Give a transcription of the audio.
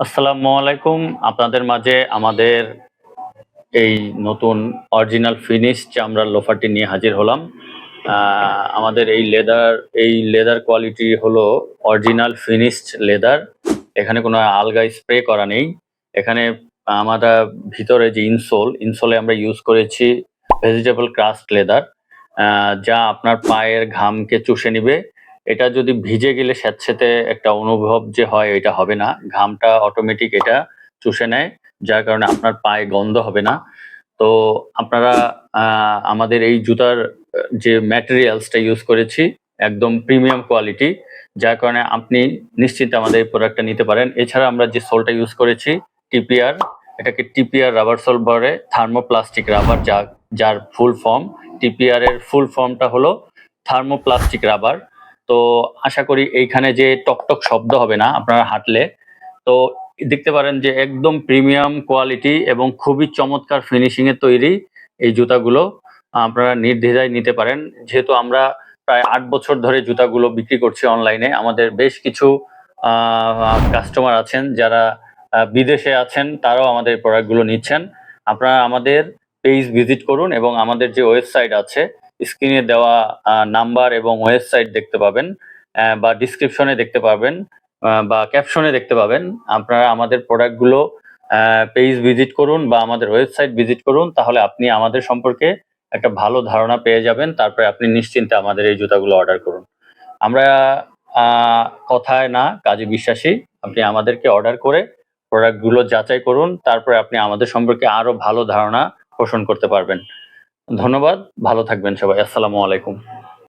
আসসালামু আলাইকুম। আপনাদের মাঝে আমাদের এই নতুন অরিজিনাল ফিনিশ চামড়ার লোফারটি নিয়ে হাজির হলাম। আমাদের এই লেদার এই লেদার কোয়ালিটি হলো অরিজিনাল ফিনিশড লেদার। এখানে কোনো আলগা স্প্রে করা নেই। এখানে আমরা ভিতরে যে ইনসোল, ইনসোলে আমরা ইউজ করেছি ভেজিটেবল ক্রাস্ট লেদার যা আপনার পায়ের ঘামকে চুষে নিবে। এটা যদি ভিজে গেলে স্যাঁতসেঁতে একটা অনুভব যে হয়, এটা হবে না। ঘামটা অটোমেটিক এটা চুষে নেয়, যার কারণে আপনার পায়ে গন্ধ হবে না। তো আপনারা আমাদের এই জুতার যে ম্যাটেরিয়ালসটা ইউজ করেছি, একদম প্রিমিয়াম কোয়ালিটি যার কারণে আপনি নিশ্চিন্তে আমাদের এই প্রোডাক্টটা নিতে পারেন। এছাড়া আমরা যে সোলটা ইউজ করেছি টিপিআর এটাকে টিপিআর রাবার সোল বলে থার্মোপ্লাস্টিক রাবার যা, যার ফুল ফর্ম টিপিআর এর ফুল ফর্মটা হলো থার্মোপ্লাস্টিক রাবার তো আশা করি এইখানে যে টকটক শব্দ হবে না আপনারা হাঁটলে, তো দেখতে পারেন যে একদম প্রিমিয়াম কোয়ালিটি এবং খুবই চমৎকার ফিনিশিং এর তৈরি এই জুতাগুলো আপনারা নির্দ্বিধায় নিতে পারেন। যেহেতু আমরা প্রায় আট বছর ধরে জুতাগুলো বিক্রি করছি অনলাইনে আমাদের বেশ কিছু কাস্টমার আছেন যারা বিদেশে আছেন তারাও আমাদের প্রোডাক্টগুলো নিচ্ছেন। আপনারা আমাদের পেজ ভিজিট করুন এবং আমাদের যে ওয়েবসাইট আছে স্ক্রিনে দেওয়া নাম্বার এবং ওয়েবসাইট দেখতে পাবেন বা ডিসক্রিপশনে দেখতে পাবেন বা ক্যাপশনে দেখতে পাবেন। আপনারা আমাদের প্রোডাক্টগুলো পেজ ভিজিট করুন বা আমাদের ওয়েবসাইট ভিজিট করুন, তাহলে আপনি আমাদের সম্পর্কে একটা ভালো ধারণা পেয়ে যাবেন। তারপরে আপনি নিশ্চিন্তে আমাদের এই জুতাগুলো অর্ডার করুন। আমরা কথায় না, কাজে বিশ্বাসী। আপনি আমাদেরকে অর্ডার করে প্রোডাক্টগুলো যাচাই করুন। তারপরে আপনি আমাদের সম্পর্কে আরও ভালো ধারণা পোষণ করতে পারবেন। ধন্যবাদ ভালো থাকবেন সবাই আসসালামু আলাইকুম।